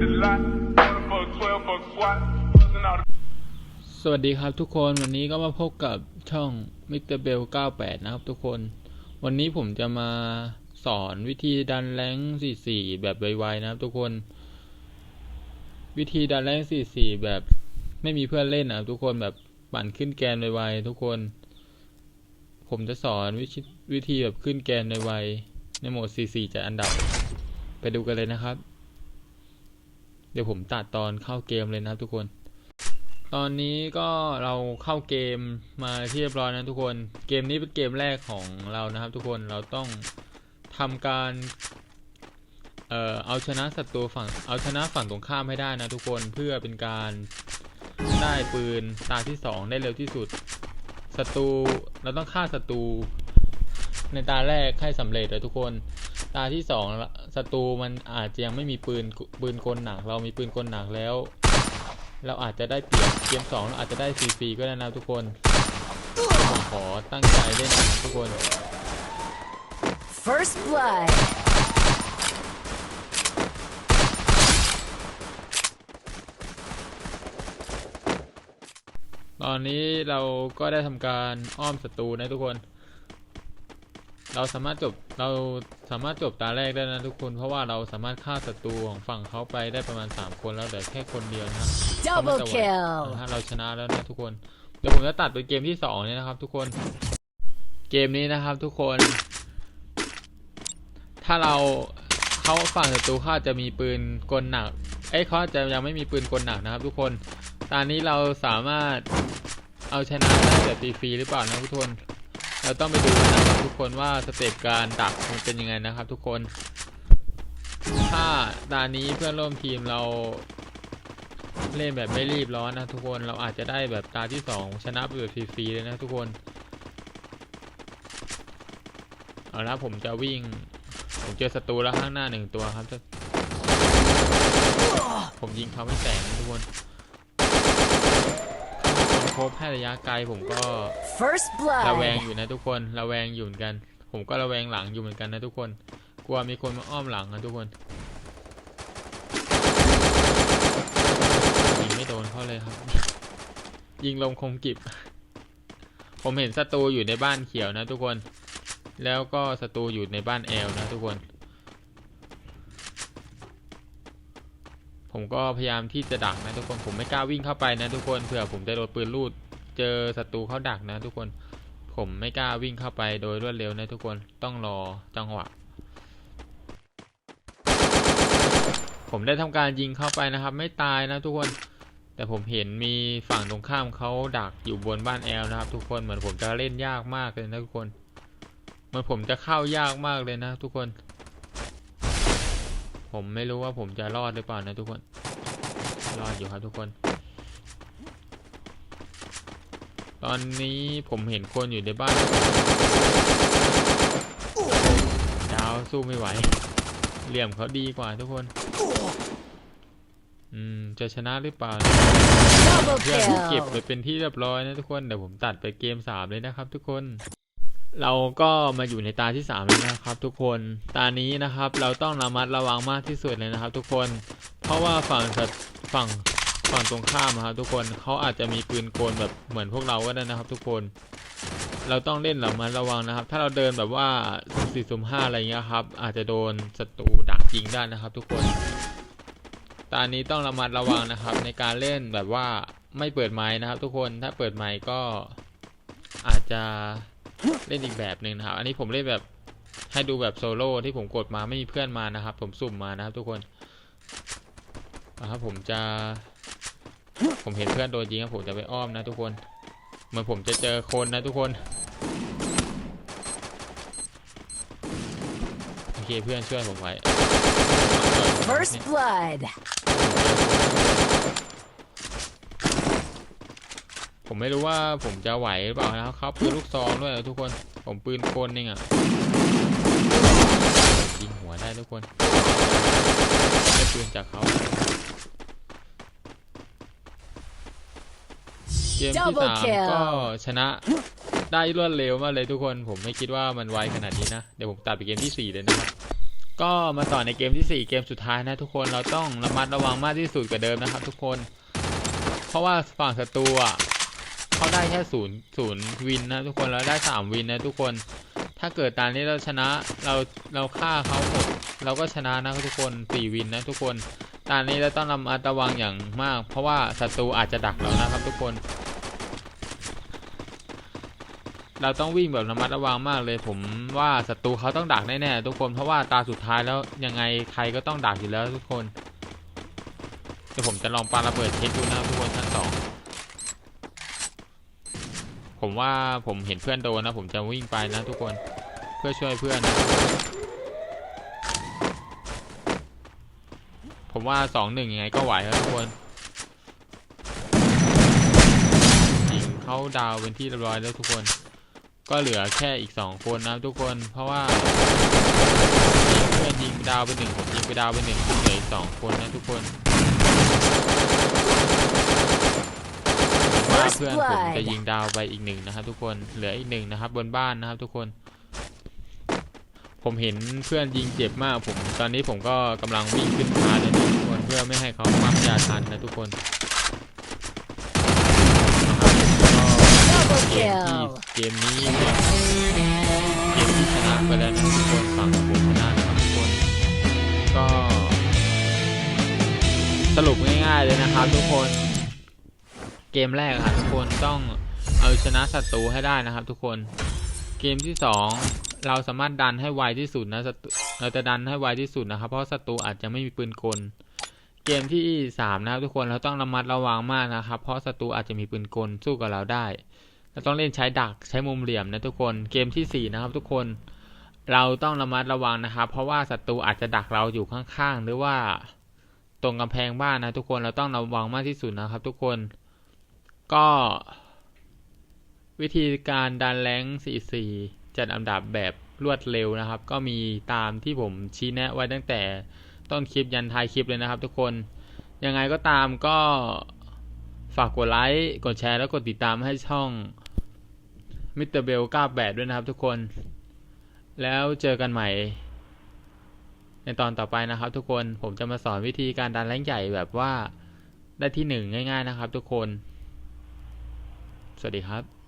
สวัสดีครับทุกคนวันนี้ก็มาพบกับช่อง Mr. Bell 98 นะครับทุกคน วันนี้ผมจะมาสอนวิธีดันแรง44 แบบไวๆนะครับทุกคน วิธีดันแรง44 แบบไม่มีเพื่อนเล่นนะครับทุกคนแบบปั่นขึ้นแกนไวๆทุกคน ผมจะสอนวิธีวิธีแบบขึ้นแกนไวๆในโหมด44จะอันดับ ไปดูกันเลยนะครับ เดี๋ยวผมตัดตอนเข้าเกมเลยนะครับทุกคน ตอนนี้ก็เราเข้าเกมมาที่เรียบร้อยนะทุกคน เกมนี้เป็นเกมแรกของเรานะครับ ทุกคน เราต้องทำการเอ่อเอาชนะศัตรูฝั่งเอาชนะฝั่งตรงข้ามให้ได้นะทุกคนเพื่อเป็นการได้ปืนตาที่สองได้เร็วที่สุดศัตรูเราต้องฆ่าศัตรูในตาแรกให้สำเร็จเลยทุกคน ตาที่สองศัตรูมันอาจจะยังไม่มีปืนปืนกลหนัก เรามีปืนกลหนักแล้ว เราอาจจะได้เปรียบเกมสองเราอาจจะได้ฟรีๆก็ได้นะทุกคนผมขอตั้งใจเล่นนะครับทุกคน First blood. ตอนนี้เราก็ได้ทำการอ้อมศัตรูนะทุกคน เราสามารถจบเราสามารถจบตาแรกได้นะทุกคน เพราะว่าเราสามารถฆ่าศัตรูของฝั่งเขาไปได้ประมาณ 3 คนแล้วเหลือแค่คนเดียวนะฮะ Double เขาไม่จะไหว kill. นะฮะเราชนะแล้วนะทุกคน เดี๋ยวผมจะตัดเป็นเกมที่สองเนี่ยนะครับ ทุกคน เกมนี้นะครับ ทุกคน ถ้าเราเขาฝั่งศัตรูเขาอาจจะมีปืนกลหนักเอ้ยเขาอาจจะยังไม่มีปืนกลหนักนะครับ ทุกคน ตอนนี้เราสามารถเอาชนะได้แบบฟรีๆหรือเปล่านะทุกคน เราต้องไปดูนะครับทุกคนว่าสเต็ปการดักมันเป็นยังไงนะครับ ทุกคน ถ้าตอนนี้เพื่อนร่วมทีมเราเล่นแบบไม่รีบร้อนนะทุกคนเราอาจจะได้แบบตาที่สองชนะไปแบบฟรีๆเลยนะทุกคน เอาละผมจะวิ่ง ผมเจอศัตรูแล้วข้างหน้าหนึ่งตัวครับผมยิงเขาไม่แตกนะทุกคน โคบให้ระยะไกลผมก็ First ระแวง blood. อยู่นะทุกคนระแวงอยู่เหมือนกัน ผมก็ระแวงหลังอยู่เหมือนกันนะทุกคน กลัวมีคนมาอ้อมหลังนะทุกคนยิงไม่โดนเขาเลยครับ ยิงลมคมกริบ ผมเห็นศัตรูอยู่ในบ้านเขียวนะทุกคน แล้วก็ศัตรูอยู่ในบ้านแอลนะทุกคน ผมก็พยายามที่จะดักนะทุกคนผมไม่กล้าวิ่งเข้าไปนะทุกคนเผื่อผมจะโดนปืนลูด เจอศัตรูเขาดักนะ ทุกคน ผมไม่กล้าวิ่งเข้าไปโดยรวดเร็วนะทุกคนต้องรอจังหวะ ผมได้ทำการยิงเข้าไปนะครับ ไม่ตายนะทุกคน แต่ผมเห็นมีฝั่งตรงข้ามเขาดักอยู่บนบ้านแอลนะครับ ทุกคนเหมือนผมจะเล่นยากมากเลยนะทุกคน เหมือนผมจะเข้ายากมากเลยนะ ทุกคน ผมไม่รู้ว่าผมจะรอดหรือเปล่านะทุกคน รอดอยู่ครับทุกคน ตอนนี้ผมเห็นคนอยู่ในบ้าน ดาวสู้ไม่ไหว เหลี่ยมเขาดีกว่าทุกคน อืม จะชนะหรือเปล่า Double เพื่อนเก็บไป kill. เป็นที่เรียบร้อยนะทุกคน เดี๋ยวผมตัดไปเกมสามเลยนะครับทุกคน เราก็มาอยู่ในตาที่สามแล้วนะครับ ทุกคนตานี้นะครับเราต้องระมัดระวังมากที่สุดเลยนะครับ ทุกคนเพราะว่าฝั่งฝั่งฝั่งตรงข้ามครับทุกคนเขาอาจจะมีปืนโกลแบบเหมือนพวกเราก็ได้นะครับ ทุกคน เราต้องเล่นระมัดระวังนะครับ ถ้าเราเดินแบบว่าสุ่มสี่สุ่มห้าอะไรเงี้ยครับ อาจจะโดนศัตรูดักยิงได้นะครับ ทุกคนตอนนี้ต้องระมัดระวังนะครับ ในการเล่นแบบว่าไม่เปิดไม้นะครับ ทุกคนถ้าเปิดไม้ก็อาจจะ เล่นอีกแบบหนึ่งนะครับ อันนี้ผมเล่นแบบให้ดูแบบโซโล่ที่ผมกดมาไม่มีเพื่อนมานะครับ ผมสุ่มมานะครับ ทุกคนนะครับผมจะ ผมเห็นเพื่อนโดนยิงครับผมจะไปอ้อมนะทุกคนเหมือนผมจะเจอคนนะทุกคนโอเคเพื่อนช่วยผมไว้ First blood. ผมไม่รู้ว่าผมจะไหวหรือเปล่านะครับเปืนลูกซองด้วยทุกคน ผมปืนกลเองอะยิงหัวได้ทุกคนได้ปืนจากเขาเกมที่สามก็ชนะได้รวดเร็วมากเลยทุกคน ผมไม่คิดว่ามันไวขนาดนี้นะ เดี๋ยวผมตัดไปเกมที่สี่เลยนะครับ ก็มาต่อในเกมที่4เกมสุดท้ายนะทุกคน เราต้องระมัดระวังมากที่สุดกว่าเดิมนะครับ ทุกคน เพราะว่าฝั่งศัตรูอะ เขาได้แค่ศูนย์ศูนย์วินนะทุกคนแล้วได้สามวินนะทุกคน ถ้าเกิดตอนนี้เราชนะเราเราฆ่าเขาหมดเราก็ชนะนะทุกคนสี่วินนะทุกคนตอนนี้เราต้องระมัดรวังอย่างมาก เพราะว่าศัตรูอาจจะดักเรานะครับทุกคน เราต้องวิ่งแบบระมัดระวังมากเลย ผมว่าศัตรูเขาต้องดักแน่ๆทุกคน เพราะว่าตาสุดท้ายแล้วยังไงใครก็ต้องดักอยู่แล้วทุกคนเดี๋ยวผมจะลองปาระเบิดเช็คดูนะทุกคนชั้นสอง ผมว่าผมเห็นเพื่อนโดนนะ ผมจะวิ่งไปนะทุกคนเพื่อช่วยเพื่อน ผมว่าสองหนึ่งยังไงก็ไหวครับทุกคนยิงเขาดาวเป็นที่เรียบร้อยแล้วทุกคน ก็เหลือแค่อีกสองคนนะทุกคน เพราะว่าเพื่อนยิงดาวไปหนึ่งผมยิงไปดาวไปหนึ่งเหลืออีกสองคนนะทุกคน ว่า First เพื่อนผม blood จะยิงดาวไปอีกหนึ่งนะครับทุกคนเหลืออีกหนึ่งนะครับบนบ้านนะครับทุกคน ผมเห็นเพื่อนยิงเจ็บมากผมตอนนี้ผมก็กำลังวิ่งขึ้นฟ้าเลยนะทุกคนเพื่อไม่ให้เขาปั๊มยาทันนะทุกคนนะครับ Double เกมที่ kill. เกมนี้เนี่ยเกมที่ชนะไปแล้วนะทุกคนฝั่งผมชนะนะครับทุกคนก็ สรุปง่ายๆเลยนะครับทุกคน เกมแรกครับทุกคนต้องเอาชนะศัตรูให้ได้นะครับ ทุกคนเกมที่สองเราสามารถดันให้ไวที่สุดนะศัตรูเราจะดันให้ไวที่สุดนะครับ เพราะศัตรูอาจจะไม่มีปืนกล เกมที่สามนะครับทุกคนเราต้องระมัดระวังมากนะครับ เพราะศัตรูอาจจะมีปืนกลสู้กับเราได้เราต้องเล่นใช้ดักใช้มุมเหลี่ยมนะทุกคนเกมที่สี่นะครับทุกคนเราต้องระมัดระวังนะครับ เพราะว่าศัตรูอาจจะดักเราอยู่ข้างๆ หรือว่าตรงกำแพงบ้านนะทุกคนเราต้องระวังมากที่สุดนะครับ ทุกคน ก็วิธีการดันแรง44 จัดอันดับแบบรวดเร็วนะครับ ก็มีตามที่ผมชี้แนะไว้ตั้งแต่ต้นคลิปยันท้ายคลิปเลยนะครับทุกคน ยังไงก็ตามก็ฝากกดไลค์กดแชร์แล้วกดติดตามให้ช่องมิสเตอร์เบล98ด้วยนะครับทุกคน แล้วเจอกันใหม่ ในตอนต่อไปนะครับทุกคนผมจะมาสอนวิธีการดันแรงใหญ่แบบว่าได้ที่หนึ่งง่าย ๆนะครับทุกคน สวัสดีครับ